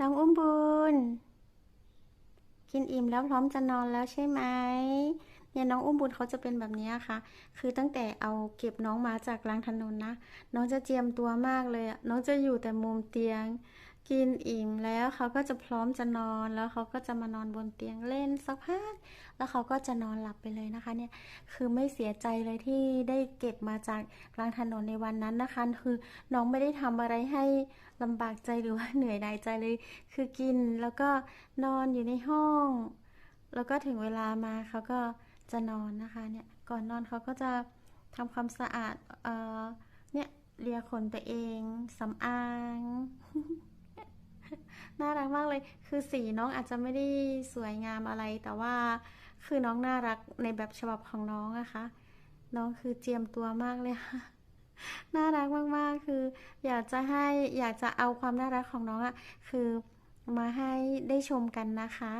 น้องอุ้มบุญ กินอิ่มแล้วพร้อมจะนอนแล้วใช่ไหมเนี่ยน้องอุ้มบุญเขาจะเป็นแบบนี้ค่ะ คือตั้งแต่เอาเก็บน้องมาจากกลางถนนนะ น้องจะเจียมตัวมากเลย น้องจะอยู่แต่มุมเตียง กินอิ่มแล้วเขาก็จะพร้อมจะนอนแล้วเขาก็จะมานอนบนเตียงเล่นสักพักแล้วเขาก็จะนอนหลับไปเลยนะคะเนี่ยคือไม่เสียใจเลยที่ได้เก็บมาจากกลางถนนในวันนั้นนะคะ คือน้องไม่ได้ทำอะไรให้ลำบากใจหรือว่าเหนื่อยหน่ายใจเลย คือกินแล้วก็นอนอยู่ในห้อง แล้วก็ถึงเวลามาเขาก็จะนอนนะคะเนี่ยก่อนนอนเขาก็จะทำความสะอาดเอ่อเนี่ยเลียขนตัวเองสำอาง น่ารักมากเลย คือสีน้องอาจจะไม่ได้สวยงามอะไร แต่ว่าคือน้องน่ารักในแบบฉบับของน้องนะคะ น้องคือเจียมตัวมากเลยค่ะน่ารักมากๆ คือ อยากจะให้อยากจะเอาความน่ารักของน้องอะคือมาให้ได้ชมกันนะคะ